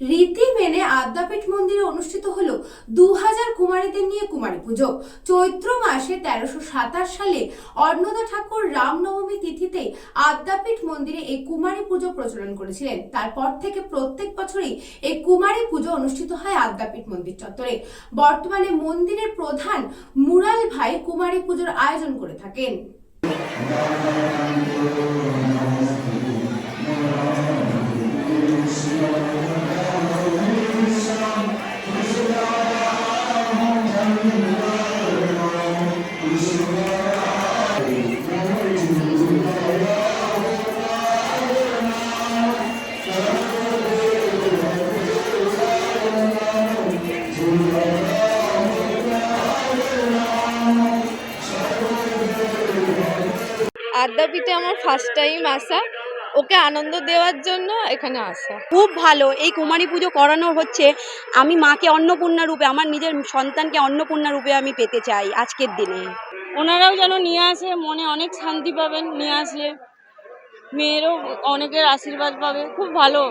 রীতি মেনে আদ্যাপীঠ মন্দিরে অনুষ্ঠিত হলো দু হাজার কুমারীদের নিয়ে কুমারী পুজো। চৈত্র মাসে তেরোশো সাতাশ সালে অন্নদা ঠাকুর রামনবমী তিথিতে আদ্যাপীঠ মন্দিরে এই কুমারী পুজো প্রচলন করেছিলেন। তারপর থেকে প্রত্যেক বছরই এই কুমারী পুজো অনুষ্ঠিত হয় আদ্যাপীঠ মন্দির চত্বরে। বর্তমানে মন্দিরের প্রধান মুরাল ভাই কুমারী পুজোর আয়োজন করে থাকেন। আদ্যাপীঠে আমার ফার্স্ট টাইম আসা। ওকে আনন্দ দেওয়ার জন্য এখানে আসা। খুব ভালো। এই কুমারী পুজো করানো হচ্ছে আমি মাকে অন্নপূর্ণা রূপে আমার নিজের সন্তানকে অন্নপূর্ণা রূপে আমি পেতে চাই আজকের দিনে। ওনারাও যেন নিয়ে আসে মনে অনেক শান্তি পাবেন নিয়ে আসলে মেয়েরও অনেকের আশীর্বাদ পাবে। খুব ভালো।